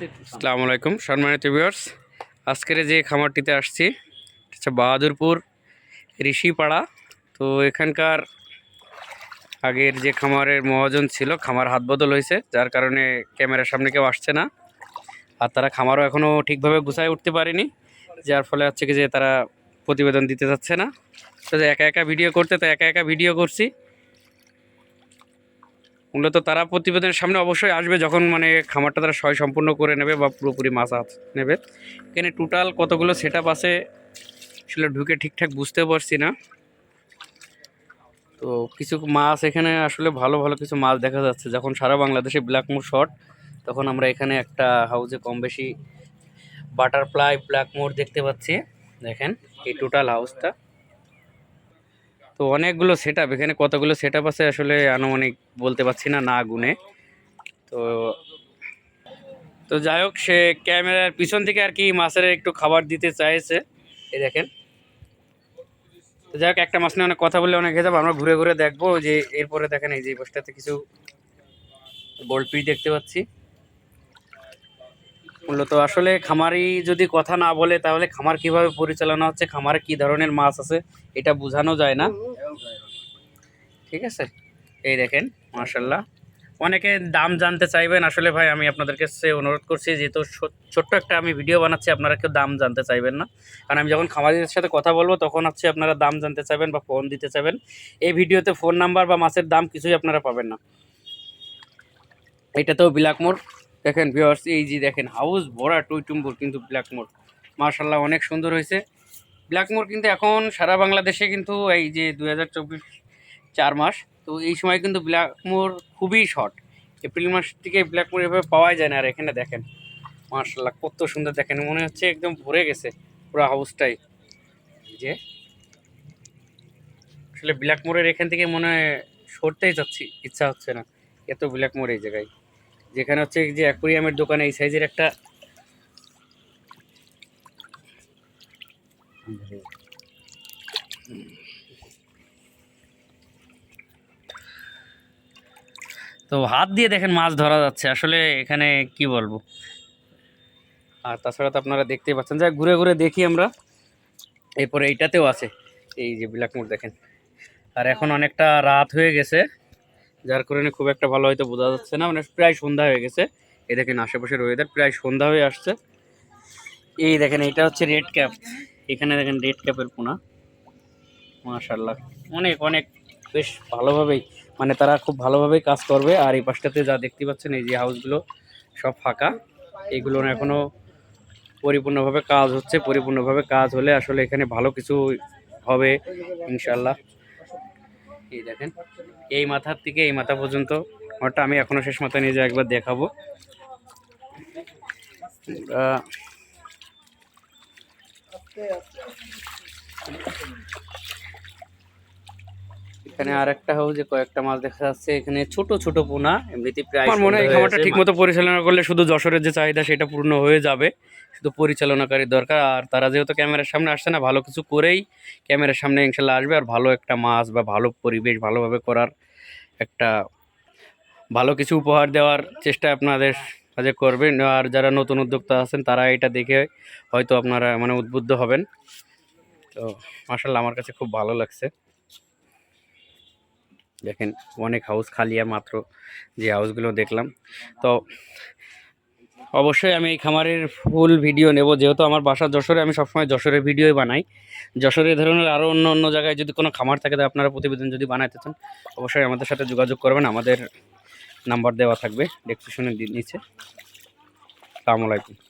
আসসালামু আলাইকুম, সম্মানিত ভিউয়ার্স আজকের যে খামারটিতে আসছি হচ্ছে বাহাদুরপুর ঋষিপাড়া। তো এখানকার আগের যে খামারের মহাজন ছিল, খামার হাত বদল হয়েছে, যার কারণে ক্যামেরার সামনে কেউ আসছে না। আর তারা খামারও এখনও ঠিকভাবে গুছায় উঠতে পারেনি, যার ফলে হচ্ছে কি যে তারা প্রতিবেদন দিতে যাচ্ছে না। তো একা একা ভিডিও করতে, তো একা একা ভিডিও করছি। মূলত তারা প্রতিবেদনের সামনে অবশ্যই আসবে যখন মানে খামারটা তারা সয় সম্পূর্ণ করে নেবে বা পুরোপুরি মাছ নেবে। এখানে টোটাল কতগুলো সেট আপ আছে আসলে ঢুকে ঠিকঠাক বুঝতে পারছি না। তো কিছু মাছ এখানে আসলে ভালো ভালো কিছু মাছ দেখা যাচ্ছে। যখন সারা বাংলাদেশে ব্ল্যাকমোর শর্ট তখন আমরা এখানে একটা হাউজে কম বেশি বাটারফ্লাই ব্ল্যাকমোর দেখতে পাচ্ছি। দেখেন এই টোটাল হাউসটা তো অনেকগুলো সেট এখানে কতগুলো সেট আছে আসলে আনুমানিক বলতে পারছি না না গুনে। তো তো যাই হোক, সে ক্যামেরার পিছন থেকে আর কি মাছের একটু খাবার দিতে চাইছে। এই দেখেন। তো যাই হোক, একটা মাছ নিয়ে অনেক কথা বললে অনেক হয়ে যাবে। আমরা ঘুরে ঘুরে দেখব যে এরপরে দেখেন এই যে বসটাতে কিছু গোল্ড পিস দেখতে পাচ্ছি। মূলত আসলে খামারি যদি কথা না বলে, তাহলে খামার কীভাবে পরিচালনা হচ্ছে, খামারে কি ধরনের মাছ আছে, এটা বোঝানো যায় না। ঠিক আছে? এই দেখেন। মার্শাল্লাহ অনেকে দাম জানতে চাইবেন, আসলে ভাই আমি আপনাদের কাছে অনুরোধ করছি, যেহেতু ছোট্ট একটা আমি ভিডিও বানাচ্ছি, আপনারা কেউ দাম জানতে চাইবেন না। কারণ আমি যখন খামারিদের সাথে কথা বলব, তখন হচ্ছে আপনারা দাম জানতে চাইবেন বা ফোন দিতে চাইবেন। এই ভিডিওতে ফোন নাম্বার বা মাছের দাম কিছুই আপনারা পাবেন না। এটাতেও ব্ল্যাকমোর দেখেন ভিউয়ার্স এই যে দেখেন হাউস ভরা টুইটুম্বুর কিন্তু ব্ল্যাকমোর মার্শাল্লাহ অনেক সুন্দর হয়েছে। ব্ল্যাকমোর কিন্তু এখন সারা বাংলাদেশে কিন্তু এই যে দু হাজার চব্বিশ চার মাস। তো এই সময় কিন্তু ব্ল্যাকমোর খুবই শর্ট এপ্রিল মাস থেকে ব্ল্যাকমোর এভাবে পাওয়া যায় না। আর এখানে দেখেন মার্শাল্লাহ কত সুন্দর দেখেন। মনে হচ্ছে একদম ভরে গেছে পুরো হাউসটাই যে, আসলে ব্ল্যাকমোরের এখান থেকে মনে হয় সরতেই চাচ্ছি ইচ্ছা হচ্ছে না। এত ব্ল্যাকমোর এই জায়গায়। যেখানে হচ্ছে যে অ্যাকুরিয়ামের দোকানে এই সাইজের একটা তো হাত দিয়ে দেখেন মাছ ধরা যাচ্ছে। আসলে এখানে কি বলব? আর তাছাড়া তো আপনারা দেখতেই পাচ্ছেন। যা ঘুরে ঘুরে দেখি আমরা। এরপরে এইটাতেও আছে। এই যে ব্ল্যাকমোর দেখেন। আর এখন অনেকটা রাত হয়ে গেছে। যার কারণে খুব একটা ভালো হয়তো বোঝা যাচ্ছে না। মানে প্রায় সন্ধ্যা হয়ে গেছে। এই দেখেন আশেপাশের ওয়েদার প্রায় সন্ধ্যা হয়ে আসছে। এই দেখেন এটা হচ্ছে রেড ক্যাপ এখানে দেখেন রেড ক্যাপের পোনা। মাশাল্লাহ অনেক অনেক বেশ ভালোভাবেই মানে তারা খুব ভালোভাবেই কাজ করবে। আর এই পাশটাতে যা দেখতে পাচ্ছেন, এই যে হাউসগুলো সব ফাঁকা। এগুলোর এখনও পরিপূর্ণভাবে কাজ হচ্ছে, পরিপূর্ণভাবে কাজ হলে আসলে এখানে ভালো কিছু হবে ইনশাল্লাহ এই দেখেন, এই মাথার থেকে এই মাথা পর্যন্ত। ওটা আমি এখনও শেষ মাথা নিয়ে যাই, একবার দেখাবো। এখানে আর একটা হাউজে কয়েকটা মাছ দেখা যাচ্ছে। এখানে ছোট ছোট পোনা এমনিতে প্রায় আমার মনে হয় এই খামারটা ঠিক মতো পরিচালনা করলে শুধু যশোরের যে চাহিদা সেটা পূর্ণ হয়ে যাবে। শুধু পরিচালনাকারীর দরকার। আর তারা যেহেতু ক্যামেরার সামনে আসছে না ভালো কিছু করেই ক্যামেরার সামনে ইনশাল্লাহ আসবে। আর ভালো একটা মাছ বা ভালো পরিবেশ ভালোভাবে করার একটা ভালো কিছু উপহার দেওয়ার চেষ্টা আপনাদের কাজে করবেন। আর যারা নতুন উদ্যোক্তা আছেন তারা এটা দেখে হয়তো আপনারা মানে উদ্বুদ্ধ হবেন। তো মাসাল্লাহ আমার কাছে খুব ভালো লাগছে। দেখেন, অনেক হাউস খালি আর মাত্র যে হাউসগুলো দেখলাম। তো অবশ্যই আমি এই খামারের ফুল ভিডিও নেব। যেহেতু আমার বাসা যশোরে, আমি সবসময় যশোরের ভিডিওই বানাই। যশোরে ধরনের আরও অন্য অন্য জায়গায় যদি কোনো খামার থাকে, তো আপনারা প্রতিবেদন যদি বানাইতে চান, অবশ্যই আমাদের সাথে যোগাযোগ করবেন। আমাদের নাম্বার দেওয়া থাকবে ডেসক্রিপশনের নিচে। আসসালামু আলাইকুম।